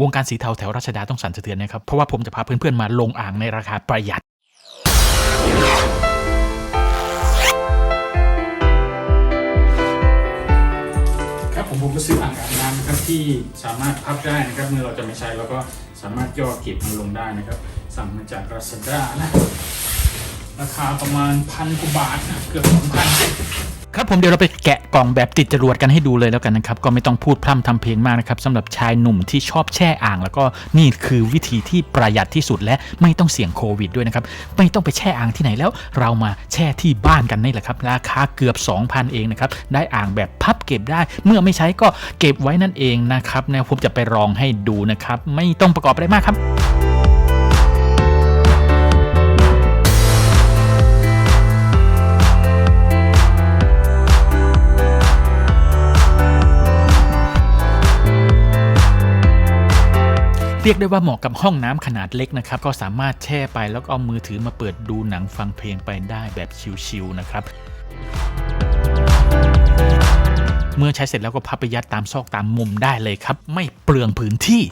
วงการสีเทาแถวรัชดาต้องสั่นสะเทือนนะครับ เพราะว่าผมจะพาเพื่อนๆมาลงอ่างในราคาประหยัด ครับผมผมก็ซื้ออ่างอาบน้ำนะครับที่สามารถพับได้นะครับเมื่อเราจะไม่ใช้เราก็สามารถย่อเก็บมันลงได้นะครับ สั่งมาจาก Lazada นะราคาประมาณพันกว่าบาทนะเกือบสองพัน ผมเดี๋ยวเราไปแกะกล่องแบบติดจรวดกันให้ดูเลยแล้วกันนะครับ ก็ไม่ต้องพูดพร่ำทำเพลงมากนะครับสำหรับชายหนุ่มที่ชอบแช่อ่าง แล้วก็นี่คือวิธีที่ประหยัดที่สุดและไม่ต้องเสี่ยงโควิดด้วยนะครับ ไม่ต้องไปแช่อ่างที่ไหนแล้ว เรามาแช่ที่บ้านกันนี่แหละครับ ราคาเกือบ 2,000 เองนะครับ ได้อ่างแบบพับเก็บได้ เมื่อไม่ใช้ก็เก็บไว้นั่นเองนะครับนวผมจะไปลองให้ดูนะครับ ไม่ต้องประกอบอะไรมากครับ เรียกได้ว่าเหมาะกับห้องน้ำขนาดเล็กนะครับ ก็สามารถแช่ไปแล้วก็เอามือถือมาเปิดดูหนังฟังเพลงไปได้แบบชิลๆนะครับเมื่อใช้เสร็จแล้วก็พับไปยัดตามซอกตามมุมได้เลยครับ ไม่เปลืองพื้นที่